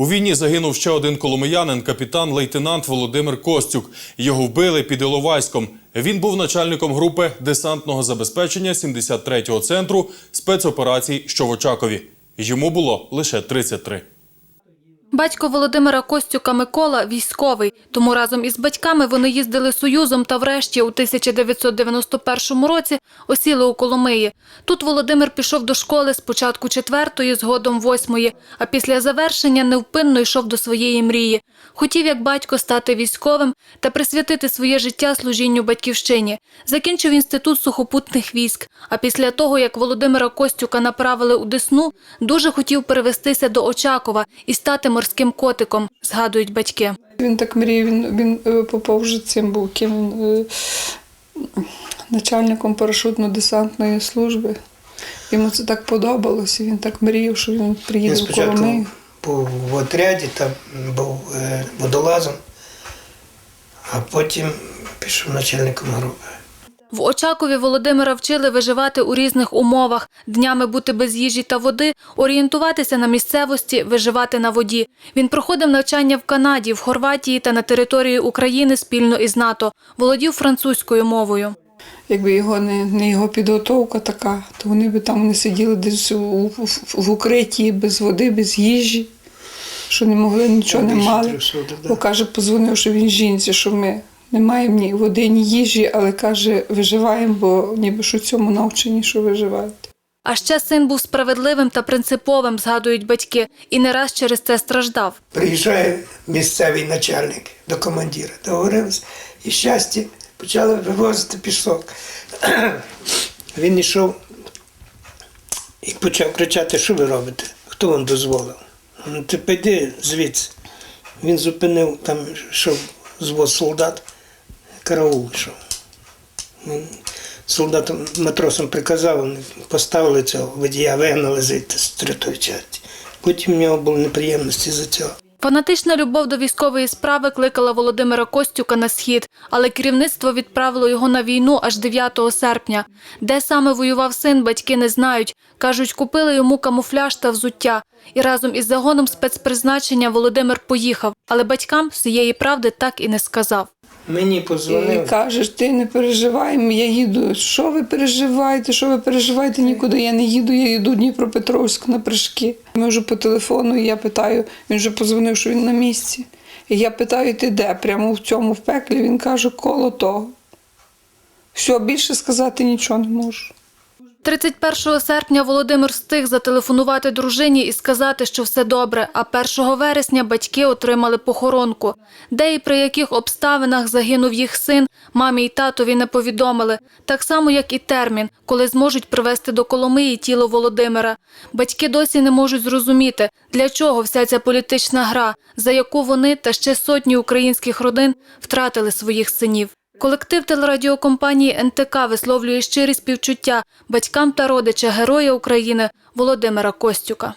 У війні загинув ще один коломиянин, капітан лейтенант Володимир Костюк. Його вбили під Іловайськом. Він був начальником групи десантного забезпечення 73-го центру спецоперацій, що в Очакові. Йому було лише 33. Батько Володимира Костюка Микола військовий, тому разом із батьками вони їздили Союзом та врешті у 1991 році осіли у Коломиї. Тут Володимир пішов до школи спочатку четвертої, згодом восьмої, а після завершення невпинно йшов до своєї мрії. Хотів, як батько, стати військовим та присвятити своє життя служінню батьківщині. Закінчив інститут сухопутних військ. А після того, як Володимира Костюка направили у Десну, дуже хотів перевестися до Очакова і стати морським котиком, згадують батьки. Він так мріяв, він, він е, попав вже цим був ким він, е, начальником парашутно-десантної служби. Йому це так подобалося, він так мріяв, що він приїде в Коломию. був в отряді, там був е, водолазом, а потім пішов начальником групи. В Очакові Володимира вчили виживати у різних умовах, днями бути без їжі та води, орієнтуватися на місцевості, виживати на воді. Він проходив навчання в Канаді, в Хорватії та на території України спільно із НАТО. Володів французькою мовою. Якби його не, не його підготовка така, то вони б там не сиділи десь у, у- в укритті без води, без їжі, що не могли, нічого не мали. Бо каже, позвонив, що він жінці, що ми не маємо ні води, ні їжі, але каже, виживаємо, бо ніби що цьому навчені, що виживаєте. А ще син був справедливим та принциповим, згадують батьки, і не раз через це страждав. Приїжджає місцевий начальник до командира, договорилися, і щастя почали вивозити пісок. Він йшов і почав кричати, що ви робите? Хто вам дозволив? Ну, ти піди звідси. Він зупинив там, йшов звоз солдат, караул йшов. Солдатам, матросам приказав, вони поставили цього водія, вигнали звідти з третої частини. Потім в нього були неприємності за цього. Фанатична любов до військової справи кликала Володимира Костюка на схід, але керівництво відправило його на війну аж 9 серпня. Де саме воював син, батьки не знають. Кажуть, купили йому камуфляж та взуття. І разом із загоном спецпризначення Володимир поїхав, але батькам всієї правди так і не сказав. Мені І позвонив. кажеш, ти не переживай, я їду. Що ви переживаєте? Що ви переживаєте? Нікуди я не їду, я їду в Дніпропетровськ на прыжки. Ми вже по телефону, і я питаю, він вже позвонив, що він на місці. І я питаю, ти де? Прямо в цьому в пеклі. Він каже, коло того. Все, більше сказати нічого не можу. 31 серпня Володимир встиг зателефонувати дружині і сказати, що все добре, а 1 вересня батьки отримали похоронку. Де і при яких обставинах загинув їх син, мамі й татові не повідомили, так само, як і термін, коли зможуть привезти до Коломиї тіло Володимира. Батьки досі не можуть зрозуміти, для чого вся ця політична гра, за яку вони та ще сотні українських родин втратили своїх синів. Колектив телерадіокомпанії НТК висловлює щирі співчуття батькам та родичам Героя України Володимира Костюка.